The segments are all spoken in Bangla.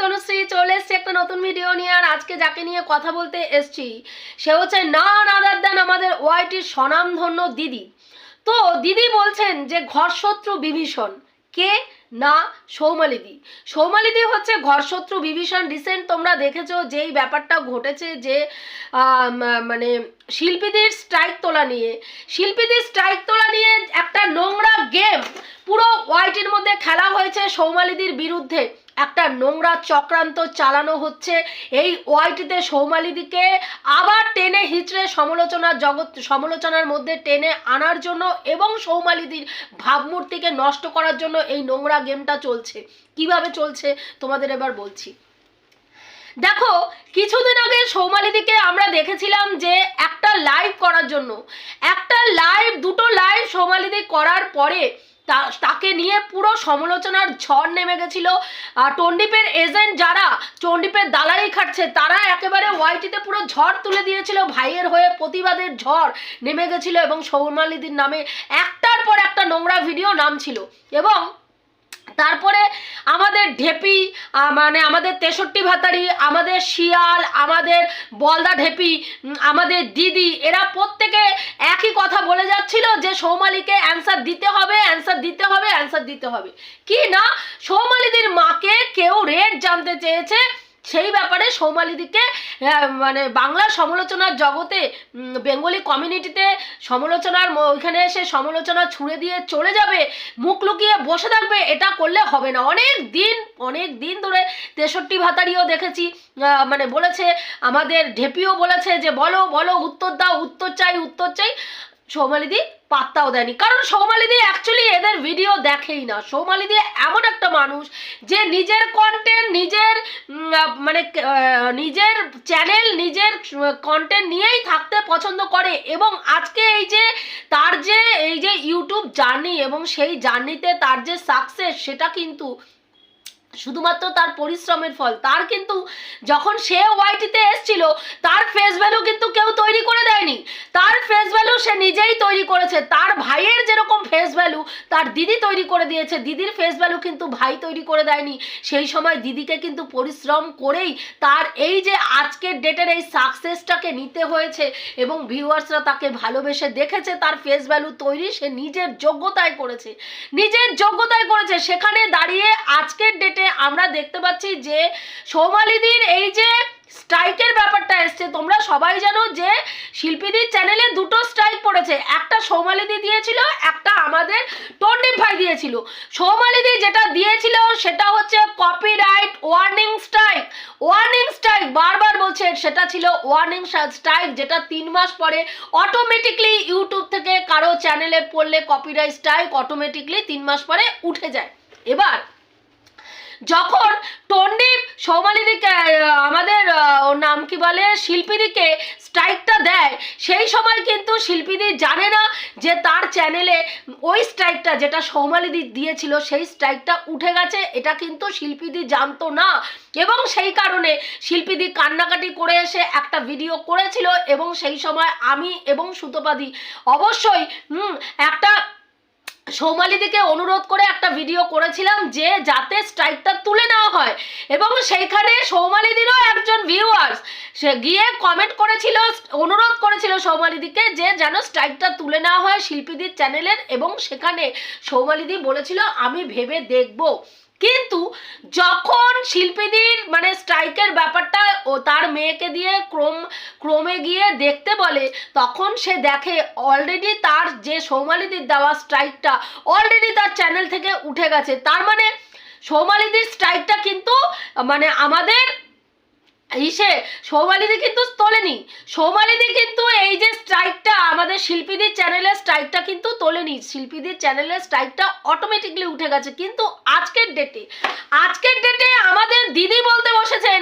তনুশ্রী চলে এসছি একটা নতুন ভিডিও নিয়ে, আর আজকে যাকে নিয়ে কথা বলতে এসছি, সে হচ্ছে না আদার দেন আমাদের ওয়াইটির স্বনামধন্য দিদি। তো দিদি বলছেন যে ঘরশত্রু বিভীষণ, কে? না, সৌমালিদি। সৌমালিদি হচ্ছে ঘরশত্রু বিভীষণ রিসেন্ট তোমরা দেখেছ যেই ব্যাপারটা ঘটেছে যে মানে শিল্পীদের স্ট্রাইক তোলা নিয়ে। শিল্পীদের স্ট্রাইক তোলা নিয়ে একটা নোংরা গেম পুরো ওয়াইটির মধ্যে খেলা হয়েছে সৌমালিদির বিরুদ্ধে। একটা নোংরা চক্রান্ত চালানো হচ্ছে। এই ওয়াইটিতে সৌমালিদিকে আবার টেনে হিচড়ে সমালোচনার জগৎ সমালোচনার মধ্যে টেনে আনার জন্য এবং সৌমালিদির ভাবমূর্তিকে নষ্ট করার জন্য এই নোংরা গেমটা চলছে। কীভাবে চলছে, তোমাদের এবার বলছি। দেখো, কিছুদিন আগে সৌমালিদিকে আমরা দেখেছিলাম যে একটা লাইভ করার জন্য। একটা লাইভ দুটো লাইভ সৌমালিদি করার পরে তাকে নিয়ে পুরো সমালোচনার ঝড় নেমে গেছিল। আর টন্ডিপের এজেন্ট যারা, টন্ডিপের দালালি খাটছে, তারা একেবারে ওয়াইটিতে পুরো ঝড় তুলে দিয়েছিল। ভাইয়ের হয়ে প্রতিবাদের ঝড় নেমে গেছিল এবং সৌমালিদির নামে একটার পর একটা নোংরা ভিডিও নাম ছিল। এবং তারপরে আমাদের ঢেপি মানে আমাদের তেষট্টি ভাতারি আমাদের শিয়াল, আমাদের বলদা ঢেপি আমাদের দিদি, এরা প্রত্যেকে একই কথা বলে যাচ্ছিল যে সৌমালিকে অ্যান্সার দিতে হবে অ্যান্সার দিতে হবে অ্যান্সার দিতে হবে। কি না? সৌমালিদির মাকে কেউ রেট জানতে চেয়েছে, সেই ব্যাপারে সৌমালিদিকে মানে বাংলা সমালোচনার জগতে বেঙ্গলি কমিউনিটিতে সমালোচনার ওইখানে এসে সমালোচনা ছুঁড়ে দিয়ে চলে যাবে, মুখ লুকিয়ে বসে থাকবে, এটা করলে হবে না। অনেক দিন অনেক দিন ধরে তেষট্টি ভাতারিও দেখেছি মানে বলেছে, আমাদের ঢেপিও বলেছে যে, বলো বলো, উত্তর দাও, উত্তর চাই উত্তর চাই। সৌমালিদি পাত্তাও দেয়নি। কারণ সৌমালিদি অ্যাকচুয়ালি এদের ভিডিও দেখেই না। সৌমালিদি এমন একটা মানুষ যে নিজের কন্টেন্ট নিজের মানে নিজের চ্যানেল নিজের কন্টেন্ট নিয়েই থাকতে পছন্দ করে এবং আজকে এই যে তার যে, এই যে ইউটিউব জার্নি এবং সেই জার্নিতে তার যে সাকসেস সেটা কিন্তু শুধুমাত্র তার পরিশ্রমের ফল। তার কিন্তু যখন সে ওয়াইটিতে এসছিল, তার ফেস ভ্যালু কিন্তু কেউ তৈরি করে দেয়নি। তার ফেস ভ্যালু সে নিজেই তৈরি করেছে। তার ভাইয়ের যেরকম ফেস ভ্যালু তার দিদি তৈরি করে দিয়েছে। দিদির ফেস ভ্যালু কিন্তু ভাই তৈরি করে দেয়নি। সেই সময় দিদিকে কিন্তু পরিশ্রম করেই তার এই যে আজকের ডেটের এই সাকসেসটাকে নিতে হয়েছে এবং ভিউয়ার্সরা তাকে ভালোবেসে দেখেছে, তার ফেস ভ্যালু তৈরি সে নিজের যোগ্যতায় করেছে। নিজের যোগ্যতায় করেছে। সেখানে দাঁড়িয়ে আজকের ডেটে আমরা দেখতে পাচ্ছি যে সৌমালিদির এই যে স্ট্রাইকের ব্যাপারটা এসছে। তোমরা সবাই জানো যে শিল্পীদের চ্যানেলে দুটো স্ট্রাইক পড়েছে। একটা সৌমালিদি দিয়েছিল, একটা আমাদের টন্ডিপ ভাই দিয়েছিল। সৌমালিদি যেটা দিয়েছিল সেটা হচ্ছে copyright warning strike warning strike বারবার বলছে, সেটা ছিল ওয়ার্নিং স্ট্রাইক যেটা তিন মাস পরে অটোমেটিকলি ইউটিউব থেকে কারও চ্যানেলে পড়লে কপিরাইট স্ট্রাইক অটোমেটিকলি তিন মাস পরে উঠে যায়। এবার যখন টন্ডিপ সৌমালিদিকে আমাদের ওর নাম কি বলে শিল্পীদিকে স্ট্রাইকটা দেয়, সেই সময় কিন্তু শিল্পীদি জানে না যে তার চ্যানেলে ওই স্ট্রাইকটা যেটা সৌমালিদি দিয়েছিল, সেই স্ট্রাইকটা উঠে গেছে, এটা কিন্তু শিল্পীদি জানতো না। এবং সেই কারণে শিল্পীদি কান্নাকাটি করে এসে একটা ভিডিও করেছিল, এবং সেই সময় আমি এবং সুতোপাদি অবশ্যই একটা সৌমালিদিকে অনুরোধ করে একটা ভিডিও করেছিলাম যে যাতে স্ট্রাইকটা তুলে নেওয়া হয়। এবং সেইখানে সৌমালিদিরও একজন ভিউয়ার্স সে গিয়ে কমেন্ট করেছিল, অনুরোধ করেছিল সৌমালিদিকে যে যেন স্ট্রাইকটা তুলে নেওয়া হয় শিল্পীদের চ্যানেলের এবং সেখানে সৌমালিদি বলেছিল, আমি ভেবে দেখব। কিন্তু যখন শিল্পীদের মানে স্ট্রাইকের ব্যাপারটা ও তার মেয়েকে দিয়ে ক্রম, ক্রমে গিয়ে দেখতে বলে, তখন সে দেখে অলরেডি তার যে সৌমালিদির দেওয়া স্ট্রাইকটা অলরেডি তার চ্যানেল থেকে উঠে গেছে। তার মানে সৌমালিদির স্ট্রাইকটা কিন্তু মানে আমাদের ইসে সৌমালিদি কিন্তু তোলেনি। সৌমালিদি কিন্তু এই যে স্ট্রাইকটা আমাদের শিল্পীদের চ্যানেলের স্ট্রাইকটা কিন্তু তোলেনি। শিল্পীদের চ্যানেলের স্ট্রাইকটা অটোমেটিকলি উঠে গেছে। কিন্তু আজকের ডেটে আজকের ডেটে আমাদের দিদি বলতে বসেছেন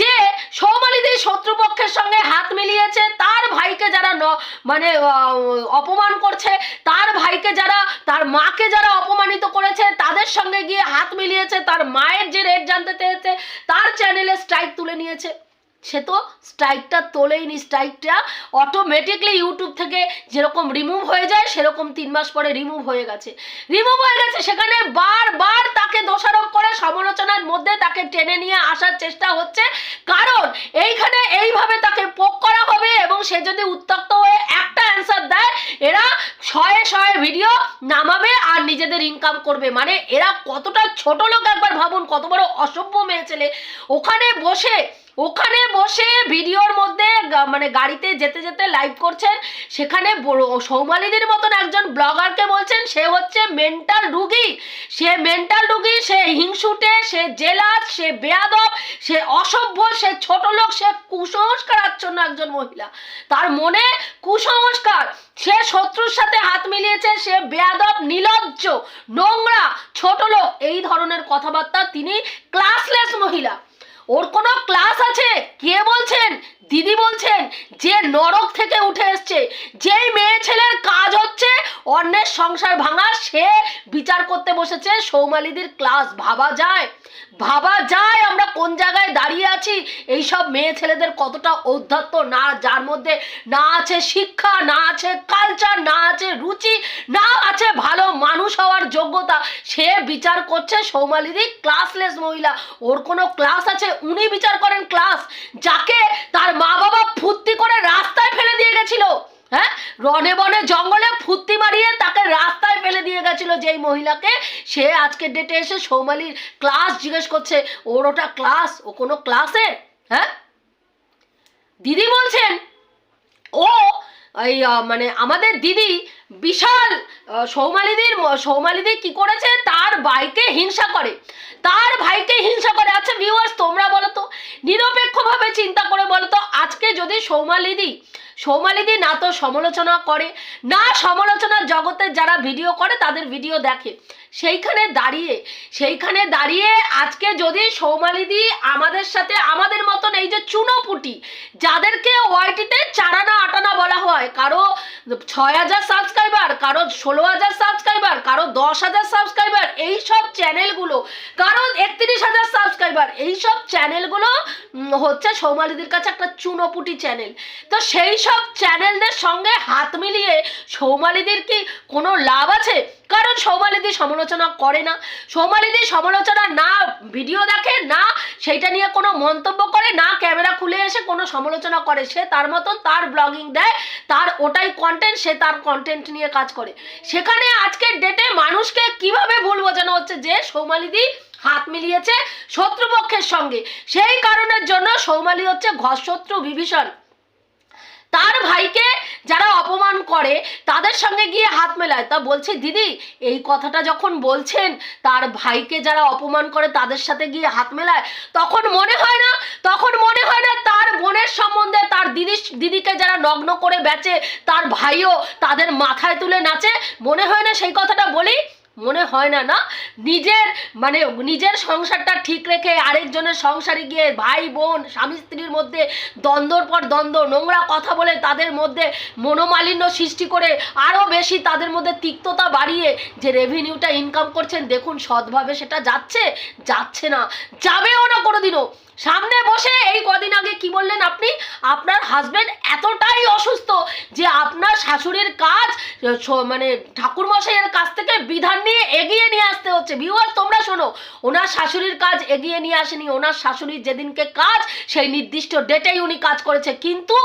যে সৌমালিদি শত্রুপক্ষের সঙ্গে হাত মিলিয়েছে মানে অপমান করছে। তার ভাইকে যারা, তার মাকে যারা অপমানিত করেছে, তাদের সঙ্গে গিয়ে হাত মিলিয়েছে, তার মায়ের যে রেট জানতে চেয়েছে, তার চ্যানেলে স্ট্রাইক তুলে নিয়েছে। সে তো স্ট্রাইকটা তোলেইনি স্ট্রাইকটা অটোমেটিকলি ইউটিউব থেকে যেরকম রিমুভ হয়ে যায়, সেরকম তিন মাস পরে রিমুভ হয়ে গেছে। রিমুভ হয়ে গেছে সেখানে বারবার তাকে দোষারোপ করে, সমালোচনার মধ্যে তাকে টেনে নিয়ে আসার চেষ্টা হচ্ছে। কারণ এইখানে এইভাবে তাকে পোক করা হবে এবং সে যদি উত্তক্ত হয়ে একটা অ্যান্সার দেয়, এরা শয়ে শয়ে ভিডিও নামাবে আর নিজেদের ইনকাম করবে। মানে এরা কতটা ছোট লোক একবার ভাবুন, কত বড় অসভ্য মেয়ে ছেলে। ওখানে বসে ওখানে বসে ভিডিওর মধ্যে মানে গাড়িতে যেতে যেতে লাইভ করছেন। সেখানে সৌমালিদির মতন একজন ব্লগারকে বলছেন, সে হচ্ছে মেন্টাল রুগী। সে মেন্টাল রুগী, সে হিংসুটে, সে জেলাস সে বেয়াদব, সে অসভ্য, সে ছোট লোক, সে কুসংস্কার আচ্ছন্ন একজন মহিলা। তার মনে কুসংস্কার। সে শত্রুর সাথে হাত মিলিয়েছে, সে বেয়াদব, নিলজ্জ, নোংরা, ছোট লোক। এই ধরনের কথাবার্তা তিনি ক্লাসলেস মহিলা। ওর কোনো ক্লাস আছে? কে বলছেন? দিদি বলছেন, যে নরক থেকে উঠে এসছে, যেই মেয়ে ছেলের কাজ হচ্ছে অন্যের সংসার ভাঙা, সে বিচার করতে বসেছে সৌমালিদির ক্লাস ভাবা যায়। ভাবা যায় আমরা কোন জায়গায় দাঁড়িয়ে আছি? এইসব মেয়ে ছেলেদের কতটা ঔদ্ধত্য? না, যার মধ্যে না আছে শিক্ষা, না আছে কালচার না আছে রুচি, না আছে ভালো মানুষ হওয়ার যোগ্যতা, সে বিচার করছে সৌমালিদি ক্লাসলেস মহিলা। ওর কোনো ক্লাস আছে? উনি বিচার করেন ক্লাস যাকে তার মা বাবা ফুর্তি করে রাস্তায় ফেলে দিয়ে গেছিল। হ্যাঁ? রনে বনে জঙ্গলে ফুর্তি মারিয়ে তাকে রাস্তায় ফেলে দিয়ে গেছিল যেই মহিলাকে। সে আজকে ডেটে এসে সৌমালির ক্লাস জিজ্ঞেস করছে, ওর ওটা ক্লাস ও কোনো ক্লাসে হ্যাঁ? দিদি বলছেন, ও, এই মানে আমাদের দিদি বিশাল সৌমালিদির, সৌমালিদি কি করেছে? তার ভাইকে হিংসা করে। তার ভাইকে হিংসা করে। আচ্ছা ভিউয়ার্স তোমরা বলো তো, নিরপেক্ষভাবে চিন্তা করে বলো তো, আজকে যদি সৌমালিদি সৌমালিদি না তো সমালোচনা করে, না সমালোচনার জগতের যারা ভিডিও করে তাদের ভিডিও দেখে। সেইখানে দাঁড়িয়ে সেইখানে দাঁড়িয়ে আজকে যদি সৌমালিদি আমাদের সাথে আমাদের মতন এই যে চুনোপুটি, যাদেরকে ওয়াইটিতে চারানা আটানা বলা হয়, কারও ছয় হাজার সাবস্ক্রাইবার কারও ষোলো হাজার সাবস্ক্রাইবার কারও দশ হাজার সাবস্ক্রাইবার এইসব চ্যানেলগুলো কারও একত্রিশ হাজার সাবস্ক্রাইবার এইসব চ্যানেলগুলো হচ্ছে সৌমালিদির কাছে একটা চুনোপুটি চ্যানেল তো সেই সব চ্যানেলদের সঙ্গে হাত মিলিয়ে সৌমালিদের কি কোনো লাভ আছে? কারণ সৌমালিদি সমালোচনা করে না। সৌমালিদি সমালোচনা না ভিডিও দেখে, না সেইটা নিয়ে কোনো মন্তব্য করে, না ক্যামেরা খুলে এসে কোনো সমালোচনা করে। সে তার মতন তার ব্লগিং দেয়, তার ওটাই কন্টেন্ট সে তার কন্টেন্ট নিয়ে কাজ করে। সেখানে আজকের ডেটে মানুষকে কীভাবে ভুল বোঝানো হচ্ছে যে সৌমালিদি হাত মিলিয়েছে শত্রুপক্ষের সঙ্গে? সেই কারণের জন্য সৌমালি হচ্ছে ঘর শত্রু বিভীষণ। তার ভাইকে যারা অপমান করে, তাদের সঙ্গে গিয়ে হাত মেলায়। তা বলছি, দিদি, এই কথাটা যখন বলছেন, তার ভাইকে যারা অপমান করে, তাদের সাথে গিয়ে হাত মেলায়, তখন মনে হয় না, তখন মনে হয় না তার বোনের সম্বন্ধে তার দিদি, দিদিকে যারা নগ্ন করে বেচে, তার ভাইও তাদের মাথায় তুলে নাচে? মনে হয় না সেই কথাটা বলি? মনে হয় না না? নিজের মানে নিজের সংসারটা ঠিক রেখে আরেকজনের সংসারে গিয়ে ভাই, বোন, স্বামী, স্ত্রীর মধ্যে দ্বন্দ্বর পর দ্বন্দ্ব, নোংরা কথা বলে তাদের মধ্যে মনোমালিন্য সৃষ্টি করে আরও বেশি তাদের মধ্যে তিক্ততা বাড়িয়ে যে রেভিনিউটা ইনকাম করছেন, দেখুন, সৎভাবে সেটা যাচ্ছে যাচ্ছে না, যাবেও না কোনোদিনও। সামনে বসে এই কদিন আগে কি বললেন আপনি? আপনার হাজবেন্ড এতটাই অসুস্থ যে আপনার শাশুড়ির কাজ মানে ঠাকুর মশাইয়ের কাছ থেকে বিধান নিয়ে এগিয়ে নিয়ে আসতে হচ্ছে। ভিউয়ার তোমরা শোনো, ওনার শাশুড়ির কাজ এগিয়ে নিয়ে আসেনি। ওনার শাশুড়ির যেদিনকে কাজ, সেই নির্দিষ্ট ডেটেই উনি কাজ করেছে। কিন্তু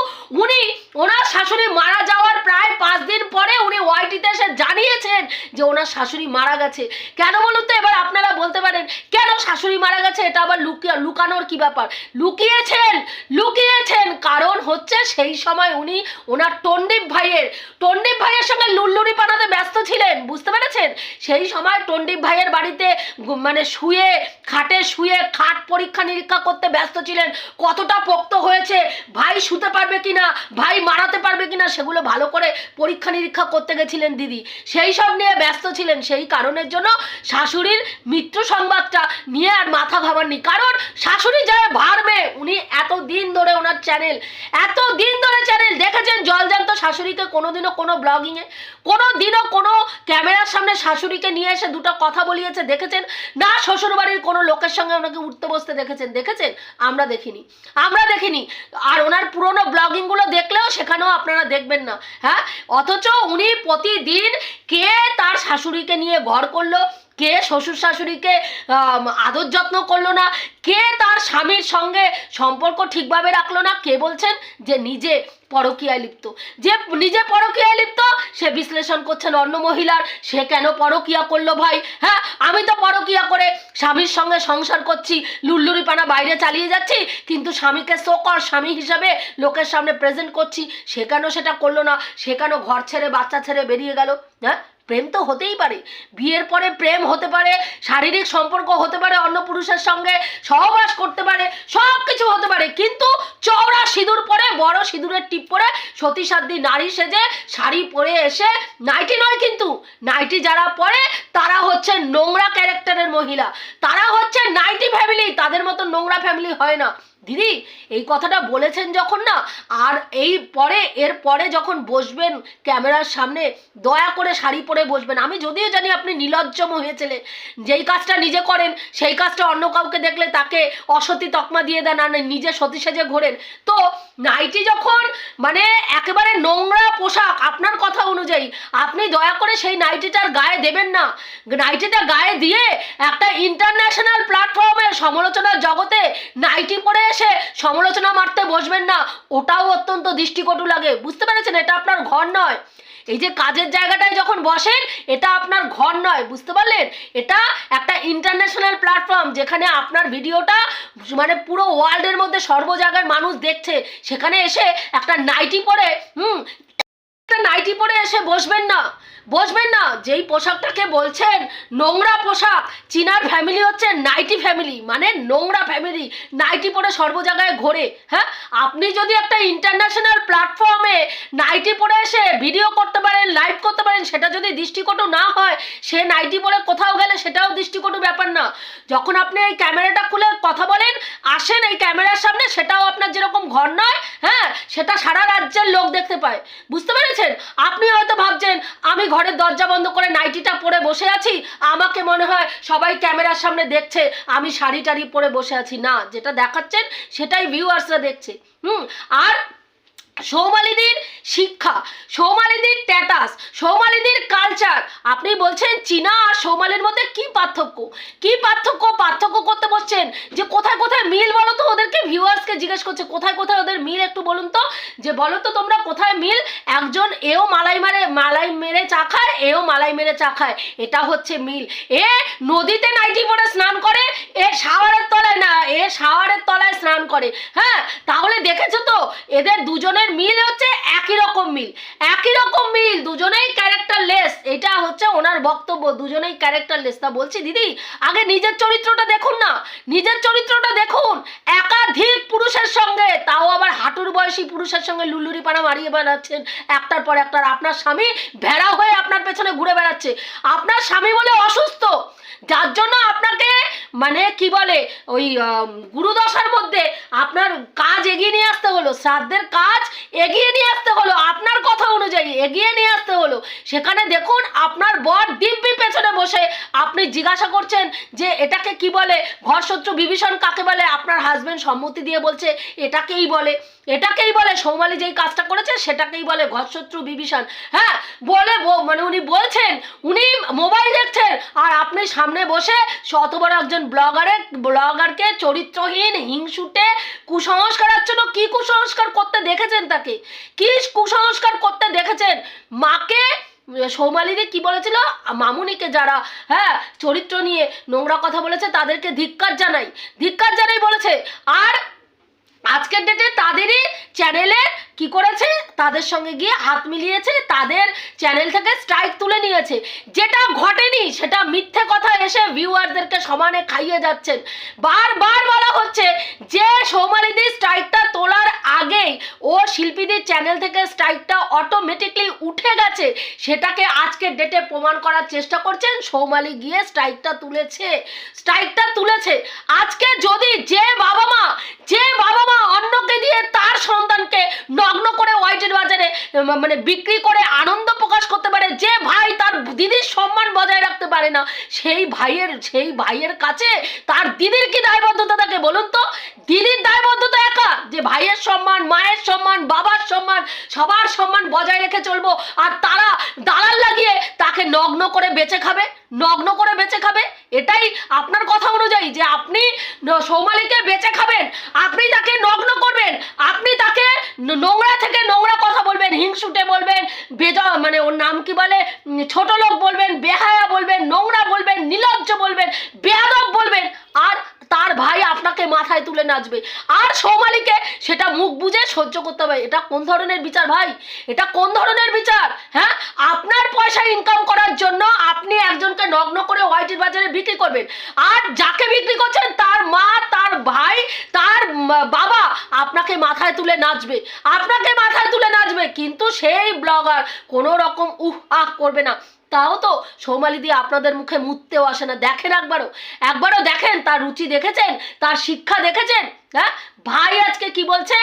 উনি, ওনার শাশুড়ি মারা যাওয়ার প্রায় পাঁচ দিন পরে উনি ওয়াইটিতে এসে জানিয়েছেন যে ওনার শাশুড়ি মারা গেছে। কেন বলুন তো? এবার আপনারা বলতে পারেন, কেন শাশুড়ি মারা গেছে? এটা আবার লুকিয়ে লুকানোর কি ব্যাপার। লুকিয়েছেন লুকিয়েছেন। কারণ হচ্ছে সেই সময় উনি ওনার টন্ডিপ ভাইয়ের টন্ডিপ ভাইয়ের সঙ্গে লুল্লুরি পাঠাতে ব্যস্ত ছিলেন, বুঝতে পেরেছেন সেই সময় টন্ডিপ ভাইয়ের বাড়িতে মানে শুয়ে, খাটে শুয়ে, খাট পরীক্ষা নিরীক্ষা করতে ব্যস্ত ছিলেন। কতটা পোক্ত হয়েছে? ভাই শুতে পারবে কিনা? ভাই মারাতে পারবে কিনা? সেগুলো ভালো করে পরীক্ষা নিরীক্ষা করতে গেছিলেন দিদি। সেই সব নিয়ে ব্যস্ত ছিলেন। সেই কারণের জন্য শাশুড়ির মৃত্যু সংবাদটা নিয়ে আর মাথা ঘামাননি। কারণ শাশুড়ি যায় ভারমে উনি এত দিন ধরে ওনার চ্যানেল। এত দিন ধরে চ্যানেল। দেখেছেন জল জলজান্ত শাশুড়িকে কোনোদিনও কোনো ব্লগিংয়ে কোনো দিনও কোনো ক্যামেরার সামনে শাশুড়িকে নিয়ে এসে দুটো কথা বলিয়েছে, দেখেছেন? না, শ্বশুরবাড়ির কোনো লোকের সঙ্গে ওনাকে উঠতে বসতে দেখেছেন। দেখেছেন? আমরা দেখিনি। আমরা দেখিনি। আর ওনার পুরনো ব্লগিংগুলো দেখলেও সেখানেও আপনারা দেখবেন না। হ্যাঁ? অথচ উনি প্রতিদিন কে তার শাশুড়িকে নিয়ে ঘর করল কে শ্বশুর শাশুড়িকে আদর যত্ন করল না? কে তার স্বামীর সঙ্গে সম্পর্ক ঠিকভাবে রাখল না? কে বলছেন যে নিজে পরকীয়ায় লিপ্ত? যে নিজে পরকীয়ায় লিপ্ত, সে বিশ্লেষণ করছেন অন্য মহিলার। সে কেন পরকীয়া করল ভাই? হ্যাঁ আমি তো পরকীয়া করে স্বামীর সঙ্গে সংসার করছি লুল্লুরি পানা বাইরে চালিয়ে যাচ্ছি, কিন্তু স্বামীকে শোকর স্বামী হিসাবে লোকের সামনে প্রেজেন্ট করছি। সে কেন সেটা করল না? সে কেন ঘর ছেড়ে, বাচ্চা ছেড়ে বেরিয়ে গেল? হ্যাঁ প্রেম তো হতেই পারে। বিয়ের পরে প্রেম হতে পারে, শারীরিক সম্পর্ক হতে পারে, অন্য পুরুষের সঙ্গে সহবাস করতে পারে সব কিছু হতে পারে। কিন্তু চওড়া সিঁদুর পরে, বড় সিঁদুরের টিপ পরে সতী সাধ্যী নারী সেজে শাড়ি পরে এসে নাইটি নয় কিন্তু, নাইটি যারা পরে তারা হচ্ছে নোংরা ক্যারেক্টারের মহিলা। তারা হচ্ছে নাইটি ফ্যামিলি তাদের মতো নোংরা ফ্যামিলি হয় না। দিদি, এই কথাটা বলেছেন যখন না, আর এই পরে, এর পরে যখন বসবেন ক্যামেরার সামনে, দয়া করে শাড়ি পরে বসবেন। আমি যদিও জানি আপনি নিলজ্জ মহিলা ছেলে যেই কাজটা নিজে করেন, সেই কাজটা অন্য কাউকে দেখলে তাকে অসতী তকমা দিয়ে দেন আর নিজে সতী সেজে ঘোরেন। তো নাইটি যখন মানে একেবারে নোংরা পোশাক, আপনার কথা অনুযায়ী, আপনি দয়া করে সেই নাইটিটার গায়ে দেবেন না। নাইটিটা গায়ে দিয়ে একটা ইন্টারন্যাশনাল প্ল্যাটফর্মে সমালোচনার জগতে নাইটি পরে এসে সমালোচনা মারতে বসবেন না, ওটাও অত্যন্ত দৃষ্টিকটু লাগে। বুঝতে পেরেছেন? এটা আপনার ঘর নয়। এই যে কাজের জায়গাটায় যখন বসেন, এটা আপনার ঘর নয়, বুঝতে পারলেন? এটা একটা ইন্টারন্যাশনাল প্ল্যাটফর্ম যেখানে আপনার ভিডিওটা মানে পুরো ওয়ার্ল্ডের মধ্যে সর্ব জায়গার মানুষ দেখছে। সেখানে এসে একটা নাইটি পরে, হুম নাইটি পরে এসে বসবেন না। বসবেন না। যেই পোশাকটাকে বলছেন, নোংরা পোশাক, চীনার ফ্যামিলি হচ্ছে নাইটি ফ্যামিলি মানে নোংরা ফ্যামিলি নাইটি পরে সর্ব জায়গায় ঘোরে হ্যাঁ? আপনি যদি একটা ইন্টারন্যাশনাল প্ল্যাটফর্মে নাইটি পরে এসে ভিডিও করতে পারেন লাইভ করতে পারেন, সেটা যদি দৃষ্টিকটু না হয়, সে নাইটি পরে কোথাও গেলে সেটাও দৃষ্টিকটু ব্যাপার না। যখন আপনি এই ক্যামেরাটা খুলে কথা বলেন, আসেন এই ক্যামেরার সামনে, সেটাও আপনার যেরকম ঘর নয় হ্যাঁ? সেটা সারা রাজ্যের লোক দেখতে পায়। বুঝতে পেরেছেন আপনি হয়তো ভাবছেন, আমি ঘরের দরজা বন্ধ করে নাইটিটা পরে বসে আছি। আমাকে মনে হয় সবাই ক্যামেরার সামনে দেখছে, আমি শাড়ি টাড়ি পরে বসে আছি। না, যেটা দেখাচ্ছেন, সেটাই ভিউয়ার্সরা দেখছে। হুম, আর সৌমালিদির শিক্ষা সৌমালিদির ট্যাটাস সৌমালিদির কালচার আপনি বলছেন চীনা আর সৌমালির মধ্যে কি পার্থক্য? কি পার্থক্য? পার্থক্য করতে বসছেন যে কোথায় কোথায় মিল বলো তো? ওদেরকে ভিউয়ার্সকে জিজ্ঞেস করছে, কোথায় কোথায় ওদের মিল একটু বলুন তো? যে বলো তো তোমরা কোথায় মিল? একজন এও মালাই মারে, মালাই মেরে চা খায়, এও মালাই মেরে চা খায়। এটা হচ্ছে মিল। এ নদীতে নাইটি পরে স্নান করে, এ শাওয়ারের তলায় না, এ শাওয়ারের তলায় স্নান করে। হ্যাঁ তাহলে দেখেছ তো? এদের দুজনের মিল হচ্ছে একই রকম মিল। একই রকম মিল, দুজনেই ক্যারেক্টার লেস এটা হচ্ছে ওনার বক্তব্য, দুজনেই ক্যারেক্টার লেস তা বলছি, দিদি, আগে নিজের চরিত্রটা দেখুন না। নিজের চরিত্রটা দেখুন, একাধিক পুরুষের সঙ্গে। তাও আবার হাঁটুর বয়সী পুরুষের সঙ্গে লুলুরি পানা মারিয়ে বেড়াচ্ছেন একটার পর একটার আপনার স্বামী ভেড়া হয়ে আপনার পেছনে ঘুরে বেড়াচ্ছে। আপনার স্বামী বলে অসুস্থ। যার জন্য আপনাকে মানে কি বলে, ওই গুরুদশার মধ্যে আপনার কাজ এগিয়ে নিয়ে আসতে হলো, শ্রাদ্ধের কাজ এগিয়ে নিয়ে আসতে হলো, আপনার কথা অনুযায়ী এগিয়ে নিয়ে আসতে হলো। সেখানে দেখুন, আপনার বর দিব্যি পেছনে বসে আপনি জিজ্ঞাসা করছেন যে, এটাকে কি বলে, ঘরশত্রু বিভীষণ কাকে বলে? আপনার হাজব্যান্ড সম্মতি দিয়ে বলছে, এটাকেই বলে। এটাকেই বলে, সৌমালি যেই কাজটা করেছে, সেটাকেই বলে ঘরশত্রু বিভীষণ। হ্যাঁ বলে মানে উনি বলছেন, উনি মোবাইল দেখছেন, আর আপনি সামনে বসে শত বড় একজন ব্লগারের ব্লগারকে চরিত্রহীন, হিংসুটে কুসংস্কারের জন্য কি কুসংস্কার করতে দেখেছেন তাকে? কি কুসংস্কার করতে দেখেছেন? মাকে সৌমালিদি কি বলেছিল? মামুনিকে যারা হ্যাঁ চরিত্র নিয়ে নোংরা কথা বলেছে, তাদেরকে ধিক্কার জানাই। ধিক্কার জানাই বলেছে, আর আজকের ডেটে তাদেরই চ্যানেলে কি করেছে? তাদের সঙ্গে গিয়ে হাত মিলিয়েছে, তাদের চ্যানেল থেকে স্ট্রাইক তুলে নিয়েছে। যেটা ঘটেনি, সেটা মিথ্যে কথা এসে ভিউয়ারদেরকে সমানে খাইয়ে যাচ্ছেন। বারবার বলা হচ্ছে যে সৌমালিদির স্ট্রাইকটা তোলার আগেই ও শিল্পীদের চ্যানেল থেকে স্ট্রাইকটা অটোমেটিকলি উঠে গেছে। সেটাকে আজকের ডেটে প্রমাণ করার চেষ্টা করছেন, সৌমালি গিয়ে স্ট্রাইকটা তুলেছে। স্ট্রাইকটা তুলেছে। আজকে যদি যে বাবা মা ম- মানে বিক্রি করে আনন্দ প্রকাশ করতে পারে যে ভাই তার দিদির পারে না। সেই ভাইয়ের সেই ভাইয়ের কাছে তার দিদির কি দায়বদ্ধতা থাকে বলুন তো? দিদির দায়বদ্ধতা একা। যে ভাইয়ের সম্মান, মায়ের সম্মান, বাবার সম্মান, সবার সম্মান বজায় রেখে চলবো। আর তারা দালাল লাগিয়ে তাকে নগ্ন করে বেঁচে খাবে, নগ্ন করে বেঁচে খাবে, এটাই আপনার কথা অনুযায়ী যে আপনি সৌমালিকে বেঁচে খাবেন, আপনি তাকে নগ্ন করবেন, আপনি তাকে নোংরা থেকে নোংরা কথা বলবেন, হিংসুটে বলবেন, বেজা মানে ওর নাম কি বলে? ছোট লোক বলবেন, বেহায়া বলবেন নোংরা বলবেন, নিলজ্জ বলবেন, বেয়াদব বলবেন, আর তার ভাই আপনাকে মাথায় তুলে নাচবে। আর সৌমালিকে সেটা মুখ বুঝে সহ্য করতে হবে। এটা কোন ধরনের বিচার ভাই? এটা কোন ধরনের বিচার? হ্যাঁ? আপনার পয়সা ইনকাম করার জন্য আপনি একজনকে নগ্ন করে হোয়াইটের বাজারে বিক্রি করবেন। আর যাকে বিক্রি করছেন, তার মা, তার ভাই, তার বাবা আপনাকে মাথায় তুলে নাচবে। আপনাকে মাথায় তুলে নাচবে, কিন্তু সেই ব্লগার কোনো রকম উহ আহ করবে না। তাও তো সৌমালি দিয়ে আপনাদের মুখে মুততেও আসে না। দেখেন একবারও। একবারও দেখেন, তার রুচি দেখেছেন, তার শিক্ষা দেখেছেন। হ্যাঁ? ভাই আজকে কি বলছে?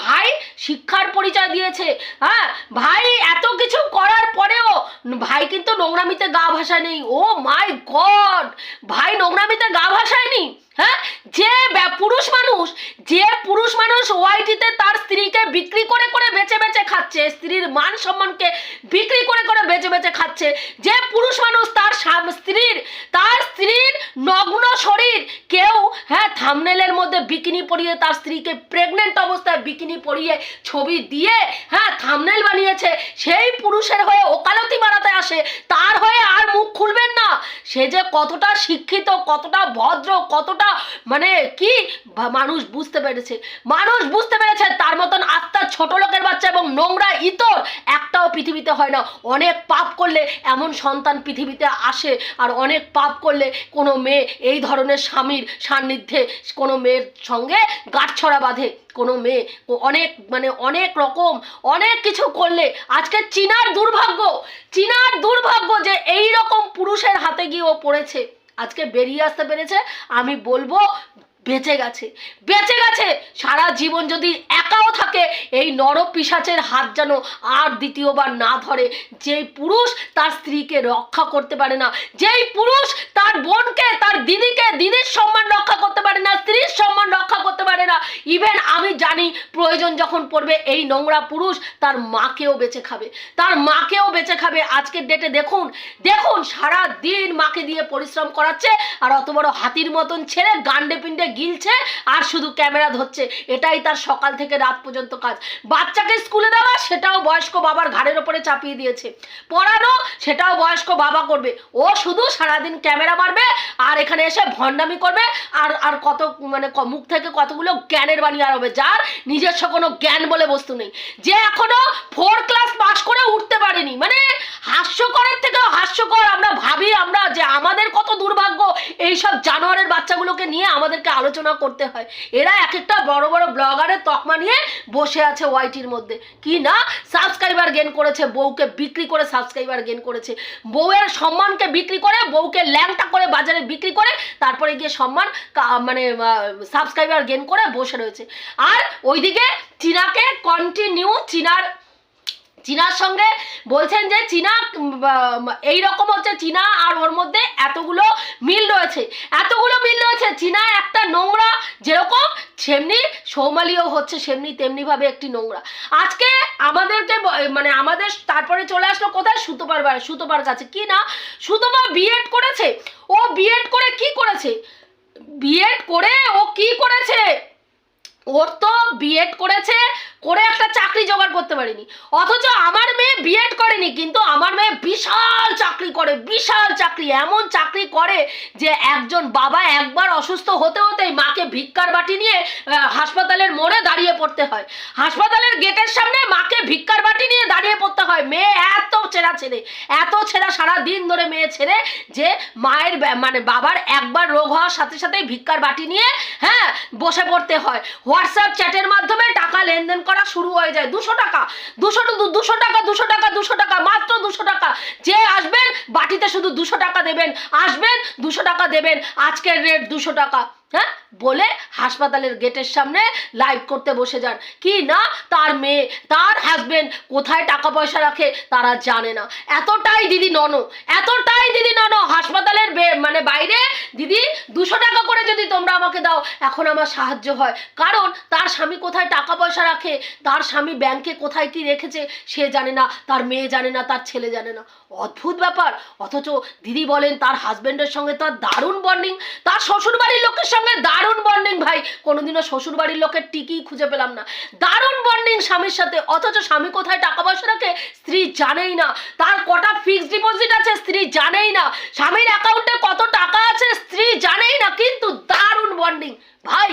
ভাই শিক্ষার পরিচয় দিয়েছে। হ্যাঁ? ভাই এত কিছু করার পরেও ভাই কিন্তু নোংরামিতে গা ভাসায় নেই। Oh my God! ভাই নোংরামিতে গা ভাসায় নি হ্যাঁ? যে পুরুষ মানুষ, যে পুরুষ মানুষ ওয়াইটিতে তার স্ত্রীকে বিক্রি করে করে বেচে বেচে খাচ্ছে, স্ত্রীর মান সম্মানকে বিক্রি করে করে বেচে বেচে খাচ্ছে, যে পুরুষ মানুষ তার স্ত্রীর তার স্ত্রীর নগ্ন শরীর কেউ হ্যাঁ থামনেলের মধ্যে বিকিনি পরিয়ে, তার স্ত্রীকে প্রেগনেন্ট অবস্থায় বিকিনি পরিয়ে ছবি দিয়ে হ্যাঁ থামনেল বানিয়েছে। সেই পুরুষের হয়ে ওকালতি বাড়াতে আসে। তার হয়ে আর মুখ খুলবেন না। সে যে কতটা শিক্ষিত, কতটা ভদ্র, কতটা মানে কি? মানুষ বুঝতে পেরেছে। মানুষ বুঝতে পেরেছে, তার মতন আত্মার ছোট লোকের বাচ্চা এবং নোংরা ইতর একটাও পৃথিবীতে হয় না। অনেক পাপ করলে এমন সন্তান পৃথিবীতে আসে, আর অনেক পাপ করলে কোনো মেয়ে, এই ধরনের স্বামীর সান্নিধ্যে কোনো মেয়ের সঙ্গে গাঁটছড়া বাঁধে। কোনো মেয়ে অনেক মানে অনেক রকম অনেক কিছু করলে আজকে চীনার দুর্ভাগ্য চীনার দুর্ভাগ্য যে এই রকম পুরুষের হাতে গিয়ে ও পড়েছে। আজকে বেরিয়ে আসতে পেরেছে। আমি বলব বেঁচে গেছে বেঁচে গেছে। সারা জীবন যদি একাও থাকে, এই নর পিসাচের হাত যেন আর দ্বিতীয়বার না ধরে। যেই পুরুষ তার স্ত্রীকে রক্ষা করতে পারে না, যেই পুরুষ তার বোনকে, তার দিদিকে, দিদির সম্মান রক্ষা করতে পারে না, স্ত্রীর সম্মান রক্ষা করতে পারে না। ইভেন আমি জানি প্রয়োজন যখন পড়বে, এই নোংরা পুরুষ তার মাকেও বেঁচে খাবে। তার মাকেও বেঁচে খাবে। আজকের ডেটে দেখুন দেখুন সারা দিন মাকে দিয়ে পরিশ্রম করাচ্ছে, আর অত বড় হাতির মতন ছেড়ে গান্ডে পিণ্ডে গিলছে আর শুধু ক্যামেরা ধরছে। এটাই তার সকাল থেকে রাত পর্যন্ত কাজ। বাচ্চাকে স্কুলে দেওয়া, সেটাও বয়স্ক বাবার ঘাড়ের ওপরে চাপিয়ে দিয়েছে। পড়ানো, সেটাও বয়স্ক বাবা করবে। ও শুধু সারাদিন ক্যামেরা মারবে আর এখানে এসে ভণ্ডামি করবে আর আর কত মানে মুখ থেকে কতগুলো জ্ঞানের বাণী আর হবে যার নিজস্ব কোনো জ্ঞান বলে বস্তু নেই। যে এখনও ফোর ক্লাস পাস করে উঠতে পারেনি মানে হাস্যকরের থেকেও হাস্যকর। আমরা ভাবি আমরা যে আমাদের কত দুর্ভাগ্য, এইসব জানোয়ারের বাচ্চাগুলোকে নিয়ে আমাদেরকে আলোচনা করতে হয়। এরা এক একটা বড় বড় ব্লগারের তকমা নিয়ে বসে আছে ওয়াইটির মধ্যে। কি না? সাবস্ক্রাইবার গেন করেছে, বউকে বিক্রি করে সাবস্ক্রাইবার গেন করেছে। বউয়ের সম্মানকে বিক্রি করে, বউকে ল্যাংটা করে বাজারে বিক্রি করে, তারপরে গিয়ে সম্মান মানে সাবস্ক্রাইবার গেন করে বসে রয়েছে। আর ওইদিকে চীনাকে কন্টিনিউ চীনার চীনার সঙ্গে বলছেন যে চীনা এই রকম হচ্ছে চীনা আর ওর মধ্যে এতগুলো মিল রয়েছে। এতগুলো মিল রয়েছে, চীনা একটা নোংরা যেরকম সেমনি সৌমালিও হচ্ছে, সেমনি তেমনিভাবে একটি নোংরা। আজকে আমাদেরকে মানে আমাদের তারপরে চলে আসলো কোথায়? সুতোপার সুতোপার কাছে। কি না? সুতোপা বিএড করেছে। ও বিএড করে কি করেছে? বিএড করে ও কি করেছে? ওর তো বিএড করেছে, করে একটা চাকরি জোগাড় করতে পারেনি। অথচ আমার মেয়ে বিএড করেনি, কিন্তু আমার মেয়ে বিশাল চাকরি করে, বিশাল চাকরি, এমন চাকরি করে যে একজন বাবা একবার অসুস্থ হতে হতেই মাকে ভিক্ষার বাটি নিয়ে হাসপাতালের মোড়ে দাঁড়িয়ে পড়তে হয়। হাসপাতালের গেটের সামনে মাকে ভিক্ষার বাটি নিয়ে দাঁড়িয়ে পড়তে হয়। মেয়ে এত ছেঁড়া ছেড়ে এত ছেঁড়া সারা দিন ধরে মেয়ে ছেড়ে যে মায়ের মানে বাবার একবার রোগ হওয়ার সাথে সাথেই ভিক্ষার বাটি নিয়ে হ্যাঁ বসে পড়তে হয়। হোয়াটসঅ্যাপ চ্যাটের মাধ্যমে টাকা লেনদেন করা শুরু হয়ে যায়। দুশো টাকা। দুশো দুশো টাকা দুশো টাকা দুশো টাকা, মাত্র দুশো টাকা। যে আসবেন, বাটিতে শুধু দুশো টাকা দেবেন। আসবেন, দুশো টাকা দেবেন। আজকের রেট দুশো টাকা। হ্যাঁ? বলে হাসপাতালের গেটের সামনে লাইভ করতে বসে যান। কি না? তার মেয়ে, তার হাজবেন্ড কোথায় টাকা পয়সা রাখে তারা জানে না। এতটাই দিদি নন, এতটাই দিদি নন, হাসপাতালের মানে বাইরে, দিদি, দুশো টাকা করে যদি তোমরা আমাকে দাও, এখন আমার সাহায্য হয়। কারণ তার স্বামী কোথায় টাকা পয়সা রাখে, তার স্বামী ব্যাংকে কোথায় কি রেখেছে, সে জানে না, তার মেয়ে জানে না, তার ছেলে জানে না। অদ্ভুত ব্যাপার। অথচ দিদি বলেন তার হাজবেন্ডের সঙ্গে তার দারুণ বন্ডিং তার শ্বশুর বাড়ির লোকের সঙ্গে দারুণ বন্ডিং ভাই। কোনোদিনও শ্বশুর বাড়ির লোকের টিকি খুঁজে পেলাম না। দারুণ বন্ডিং স্বামীর সাথে। অথচ স্বামী কোথায় টাকা পয়সা রাখে স্ত্রী জানেই না। তার কটা ফিক্সড ডিপোজিট আছে স্ত্রী জানেই না। স্বামীর অ্যাকাউন্টে কত টাকা আছে স্ত্রী জানেই না। কিন্তু দারুণ বন্ডিং ভাই,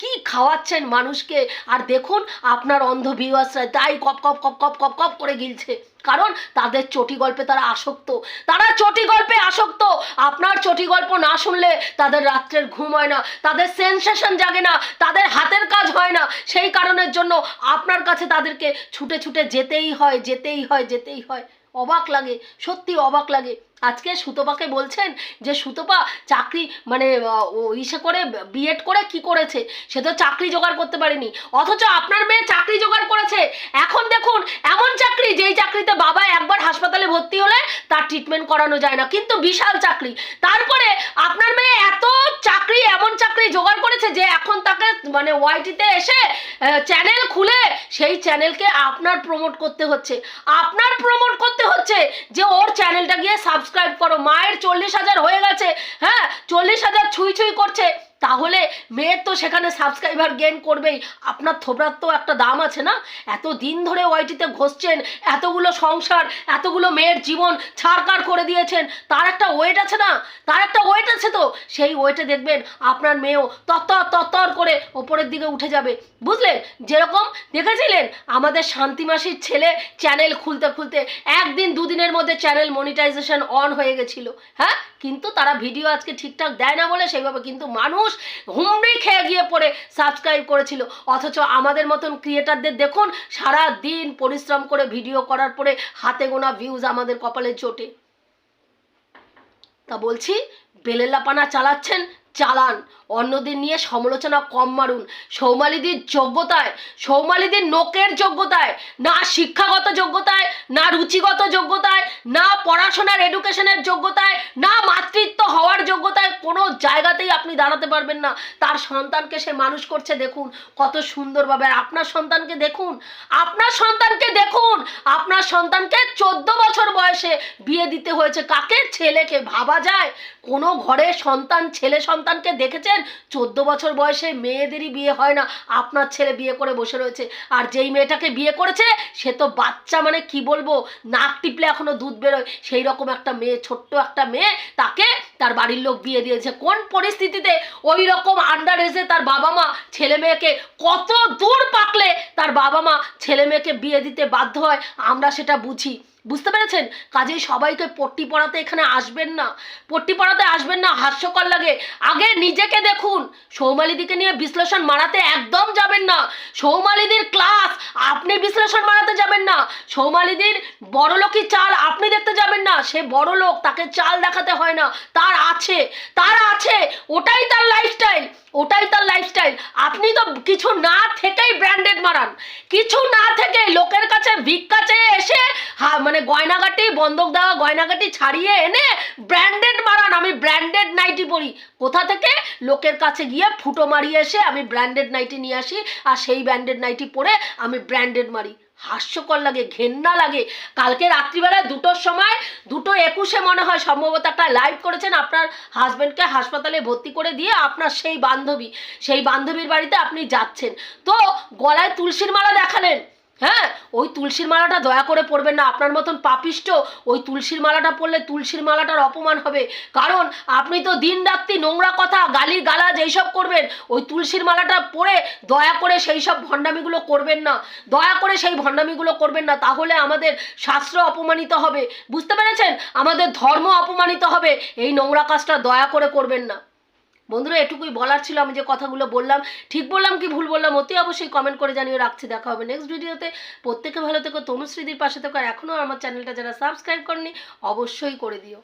কি খাওয়াচ্ছেন মানুষকে? আর দেখুন, আপনার অন্ধ ভিউয়ার্সরা তাই কপ কপ কপ কপ কপ কপ করে গিলছে। কারণ তাদের চটি গল্পে তারা আসক্ত। তারা চটি গল্পে আসক্ত। আপনার চটি গল্প না শুনলে তাদের রাত্রের ঘুম হয় না, তাদের সেন্সেশন জাগে না, তাদের হাতের কাজ হয় না। সেই কারণের জন্য আপনার কাছে তাদেরকে ছুটে ছুটে যেতেই হয় যেতেই হয় যেতেই হয়। অবাক লাগে, সত্যি অবাক লাগে। আজকে সুতপাকে বলছেন যে, সুতপা চাকরি মানে ইসে করে বিএড করে কি করেছে? সে তো চাকরি জোগাড় করতে পারেনি। অথচ আপনার মেয়ে চাকরি জোগাড় করেছে। এখন দেখুন, এমন চাকরি যেই চাকরিতে বাবা একবার হাসপাতালে ভর্তি হলে তার ট্রিটমেন্ট করানো যায় না। কিন্তু বিশাল চাকরি। তারপরে আপনার মেয়ে এত চাকরি, এমন চাকরি জোগাড় করেছে যে এখন তাকে মানে ওয়াইটিতে এসে চ্যানেল খুলে সেই চ্যানেলকে আপনার প্রমোট করতে হচ্ছে। আপনার প্রমোট করতে হচ্ছে যে ওর চ্যানেলটা গিয়ে সাবস্ক্রাইব করো। মায়ের চল্লিশ হাজার হয়ে গেছে হ্যাঁ? চল্লিশ হাজার ছুঁই ছুঁই করছে। তাহলে মেয়ের তো সেখানে সাবস্ক্রাইবার গেন করবেই। আপনার থোবরার তো একটা দাম আছে না? এত দিন ধরে ওয়াইটিতে ঘষছেন, এতগুলো সংসার, এতগুলো মেয়ের জীবন ছাড়কার করে দিয়েছেন, তার একটা ওয়েট আছে না? তার একটা ওয়েট আছে তো? সেই ওয়েটে দেখবেন আপনার মেয়েও তত্তর তত্তর করে ওপরের দিকে উঠে যাবে। বুঝলেন? যেরকম দেখেছিলেন? আমাদের শান্তি মাসির ছেলে চ্যানেল খুলতে খুলতে একদিন দুদিনের মধ্যে চ্যানেল মনিটাইজেশন অন হয়ে গেছিল। হ্যাঁ? কিন্তু তারা ভিডিও আজকে ঠিকঠাক দেয় না বলে সেইভাবে কিন্তু মানুষ হুমড়ি খেয়ে গিয়ে পড়ে সাবস্ক্রাইব করেছিল। অথচ আমাদের মতন ক্রিয়েটারদের দেখুন সারা দিন পরিশ্রম করে ভিডিও করার পরে হাতে গোনা ভিউজ আমাদের কপালে চোটে। তা বলছি, বেলেলাপানা চালাচ্ছেন চালান। অন্যদের নিয়ে সমালোচনা কম মারুন। সৌমালিদির যোগ্যতায়, সৌমালিদির নোকের যোগ্যতায়, না শিক্ষাগত যোগ্যতায়, না রুচিগত যোগ্যতায়, না পড়াশোনার এডুকেশনের যোগ্যতায়, না মাতৃত্ব হওয়ার যোগ্যতায় কোনো জায়গাতেই আপনি দাঁড়াতে পারবেন না। তার সন্তানকে সে মানুষ করছে, দেখুন কত সুন্দরভাবে। আর আপনার সন্তানকে দেখুন, আপনার সন্তানকে দেখুন, আপনার সন্তানকে চোদ্দ বছর বয়সে বিয়ে দিতে হয়েছে। কাকে? ছেলেকে। ভাবা যায়, কোনো ঘরে সন্তান, ছেলে সন্তানকে দেখেছেন? চোদ্দ বছর বয়সে মেয়েদেরই বিয়ে হয় না। আপনার ছেলে বিয়ে করে বসে রয়েছে। আর যেই মেয়েটাকে বিয়ে করেছে, সে তো বাচ্চা মানে কি বলব? নাক টিপলে এখনও দুধ বেরোয়। সেই রকম একটা মেয়ে, ছোট্ট একটা মেয়ে, তাকে তার বাড়ির লোক বিয়ে দিয়েছে। কোন পরিস্থিতিতে ওই রকম আন্ডার এজে তার বাবা মা ছেলে মেয়েকে কত দূর পাকলে তার বাবা মা ছেলে মেয়েকে বিয়ে দিতে বাধ্য হয়? আমরা সেটা বুঝি। বুঝতে পেরেছেন? কাজেই সবাইকে পট্টি পড়াতে এখানে আসবেন না। পট্টি পড়াতে আসবেন না, হাস্যকর লাগে। আগে নিজেকে দেখুন। সৌমালিদিকে নিয়ে বিশ্লেষণ মারাতে একদম যাবেন না। সৌমালিদির ক্লাস, আপনি বিশ্লেষণ মারাতে যাবেন না। সৌমালিদির বড় লোকই চাল, আপনি দেখতে যাবেন না। সে বড় লোক তাকে চাল দেখাতে হয় না। তার আছে তার আছে, ওটাই তার লাইফস্টাইল ওটাই তার লাইফস্টাইল আপনি তো কিছু না থেকেই ব্র্যান্ডেড মারান। কিছু না থেকে লোকের কাছে ভিক্ষা চেয়ে এসে মানে গয়নাগাটি বন্ধক দেওয়া, গয়নাগাটি ছাড়িয়ে এনে ব্র্যান্ডেড মারান। আমি ব্র্যান্ডেড নাইটি পরি। কোথা থেকে? লোকের কাছে গিয়ে ফুটো মারিয়ে এসে আমি ব্র্যান্ডেড নাইটি নিয়ে আসি, আর সেই ব্র্যান্ডেড নাইটি পরে আমি ব্র্যান্ডেড মারি। হাস্যকর লাগে, ঘেন্না লাগে। কালকে রাত্রিবেলায় দুটোর সময়, দুটো একুশে মনে হয় সম্ভবত একটা লাইভ করেছেন আপনার হাজব্যান্ডকে হাসপাতালে ভর্তি করে দিয়ে আপনার সেই বান্ধবী। সেই বান্ধবীর বাড়িতে আপনি যাচ্ছেন। তো গলায় তুলসীর মালা দেখালেন। হ্যাঁ ওই তুলসীর মালাটা দয়া করে পরবেন না। আপনার মতন পাপিষ্ট ওই তুলসীর মালাটা পরলে তুলসীর মালাটার অপমান হবে। কারণ আপনি তো দিন রাত্রি নোংরা কথা গালি গালাজ এইসব করবেন। ওই তুলসীর মালাটা পরে দয়া করে সেই সব ভণ্ডামিগুলো করবেন না। দয়া করে সেই ভণ্ডামিগুলো করবেন না। তাহলে আমাদের শাস্ত্র অপমানিত হবে। বুঝতে পেরেছেন? আমাদের ধর্ম অপমানিত হবে। এই নোংরা কাজটা দয়া করে করবেন না। বন্ধুরা, এটুকুই বলার ছিল আমি যে কথাগুলো বললাম। ঠিক বললাম কি ভুল বললাম, অতি অবশ্যই কমেন্ট করে জানিয়ে রাখছি, দেখা হবে নেক্সট ভিডিওতে প্রত্যেকে ভালো থেকো, তনুশ্রীদির পাশে থেকো। আর এখনও আমার চ্যানেলটা যারা সাবস্ক্রাইব করেনি, অবশ্যই করে দিও।